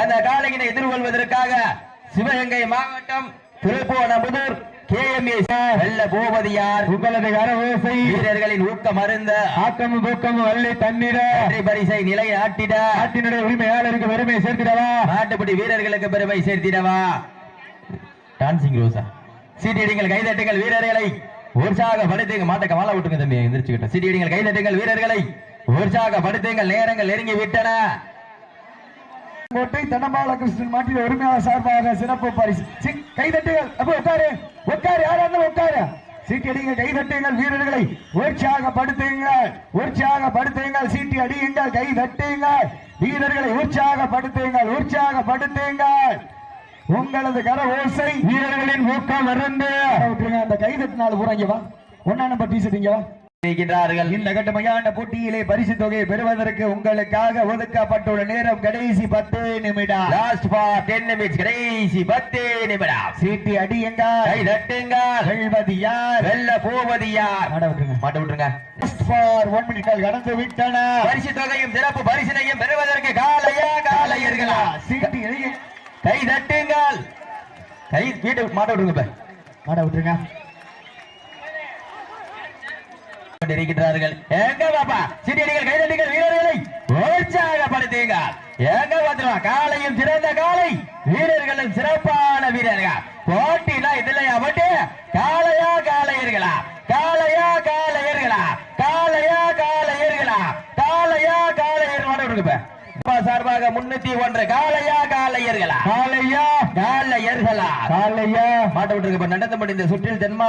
அந்த காளையினை எதிர்கொள்வதற்காக சிவகங்கை மாவட்டம் திருப்போணமுதூர் உங்களது கரவோசை வீரர்களின் ஊக்கம் அருந்த ஆக்கமும் தூக்கமும் வள்ளி தண்ணீர பரிசை நிலைநாட்டிட நாட்டினுடைய உரிமையாளருக்கு பெருமை சேர்த்திடவா? நாட்டுப்படி வீரர்களுக்கு பெருமை சேர்த்திடவா? டான்சிங் ரோசா சீட்டியடிங்கள் கைதட்டுங்கள் வீரர்களை. உற்சாகப்படுத்துங்க மாட்டக்க மாலை விட்டுங்க தம்பி எந்திரிச்சுக்கிட்ட. சீட்டியடிங்கள் கைதட்டுங்கள் வீரர்களை. உற்சாகப்படுத்துங்கள். நேரங்கள் நெருங்கி விட்டன கோட்டை தனபால கிருஷ்ணன் மாட்டின் உரிமையாளர் சார்பாக சிறப்பு பரிசு. சி- கைதட்டுங்கள் அப்ப உட்காரு. உட்காரு. யாராவது உட்காரு? சீட்டி அடிங்க கைதட்டுங்கள் வீரர்களை. உற்சாக படுத்துங்கள். உற்சாக படுத்துங்கள். சீட்டி அடியுங்கள். கை தட்டுங்கள் வீரர்களை உற்சாக படுத்துங்கள். உங்களது கர ஓசை வீரர்களின் ஊக்கம் இருந்து அந்த கை தட்டினால் பூரா இங்க வா. ஒன்னா நம்பர் டீ இங்க வா. இருக்கின்றார்கள் இந்த கட்டுமையான போட்டியிலே பரிசு தொகையை பெறுவதற்கு உங்களுக்காக ஒதுக்கப்பட்டுள்ள நேரம் கடைசி பத்து நிமிடம். லாஸ்ட் ஃபார் டென் நிமிட்ஸ் கடைசி பத்து நிமிடம். சீட்டி அடியுங்க கை தட்டுங்கள். வெல்வது யார்? வெல்ல போவது யார்? விட்டுருங்க. மாட்ட விட்டுருங்க. ஃபார் ஒன் மினிட்கள் கடந்து விட்டன. பரிசு தொகையும் சிறப்பு பரிசினையும் பெறுவதற்கு காலையா காலையர்களா? சீட்டி அடிங்க. கை தட்டுங்கள். கை வீட்டு மாட்ட விட்டுருங்க இப்ப. மாட விட்டுருங்க. கொண்டிருக்கிறார்கள் எங்க பாப்பா? சிட்டியடிகள் கைதட்டிகள் வீரர்களை உற்சாகப்படுத்துங்க. எங்க பாத்துருவா? காலையும் சிறந்த காலை வீரர்களும் சிறப்பான வீரர்கள். போட்டினா இதுலயா பட்டு? காளையா காளையர்களா? காளையா காளையர்களா? காளையா காளையர்களா? காளையா காளையர் மாட்ட விடுங்க இப்ப. அப்பா சார்பாக முன்னூத்தி ஒன்று காளையா காளையர்களா? காலையா காளையர்களா? காலையா மாட்ட விட்டுருங்க இப்ப நடந்து முடிந்த சுற்றில் தென்மா